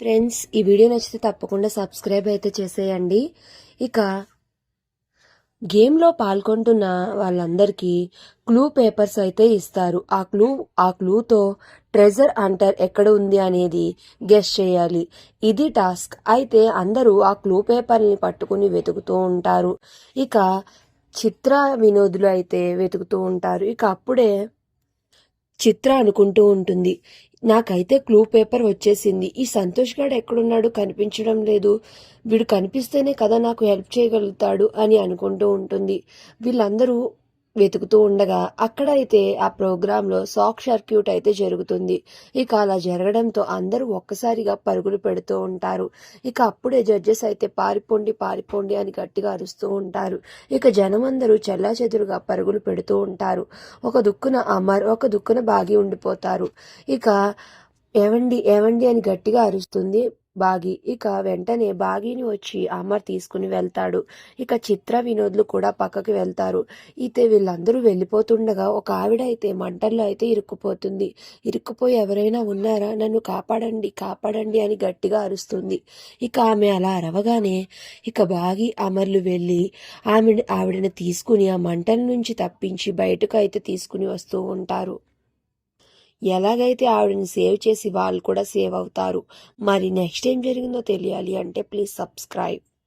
Friends ఈ video నచ్చితే తప్పకుండా సబ్స్క్రైబ్ అయితే చేసేయండి. ఇక గేమ్లో పాల్గొంటున్న వాళ్ళందరికీ క్లూ పేపర్స్ అయితే ఇస్తారు. ఆ క్లూ ఆ క్లూతో ట్రెజర్ అంటర్ ఎక్కడ ఉంది అనేది గెస్ చేయాలి. ఇది టాస్క్ అయితే అందరూ ఆ క్లూ పేపర్ని పట్టుకుని వెతుకుతూ ఉంటారు. ఇక చిత్ర వినోదులు అయితే వెతుకుతూ ఉంటారు. ఇక అప్పుడే చిత్ర అనుకుంటూ ఉంటుంది. నాకైతే క్లూ పేపర్ వచ్చేసింది. ఈ సంతోష్ గాడు ఎక్కడున్నాడు కనిపించడం లేదు. వీడు కనిపిస్తేనే కదా నాకు హెల్ప్ చేయగలుగుతాడు అని అనుకుంటూ ఉంటుంది. వీళ్ళందరూ వెతుకుతూ ఉండగా అక్కడ అయితే ఆ ప్రోగ్రాంలో షాక్ సర్క్యూట్ అయితే జరుగుతుంది. ఇక అలా జరగడంతో అందరూ ఒక్కసారిగా పరుగులు పెడుతూ ఉంటారు. ఇక అప్పుడే జడ్జెస్ అయితే పారిపోండి పారిపోండి అని గట్టిగా అరుస్తూ ఉంటారు. ఇక జనం అందరూ చెల్లాచెదురుగా పరుగులు పెడుతూ ఉంటారు. ఒక దుక్కున అమర్ ఒక దుక్కున బాగి ఉండిపోతారు. ఇక ఏవండి ఏవండి అని గట్టిగా అరుస్తుంది. బాగి. ఇక వెంటనే బాగిని వచ్చి అమర్ తీసుకుని వెళ్తాడు. ఇక చిత్ర వినోద్లు కూడా పక్కకి వెళ్తారు. అయితే వీళ్ళందరూ వెళ్ళిపోతుండగా ఒక ఆవిడ అయితే మంటల్లో అయితే ఇరుక్కుపోతుంది. ఇరుక్కుపోయి ఎవరైనా ఉన్నారా? నన్ను కాపాడండి కాపాడండి అని గట్టిగా అరుస్తుంది. ఇక ఆమె అలా అరవగానే ఇక బాగి అమర్లు వెళ్ళి ఆమె ఆవిడని తీసుకుని ఆ మంటల నుంచి తప్పించి బయటకు అయితే తీసుకుని వస్తూ ఉంటారు. ఎలాగైతే ఆవిడని సేవ్ చేసి వాళ్ళు కూడా సేవ్ అవుతారు. మరి నెక్స్ట్ ఏం జరిగిందో తెలియాలి అంటే ప్లీజ్ సబ్స్క్రైబ్.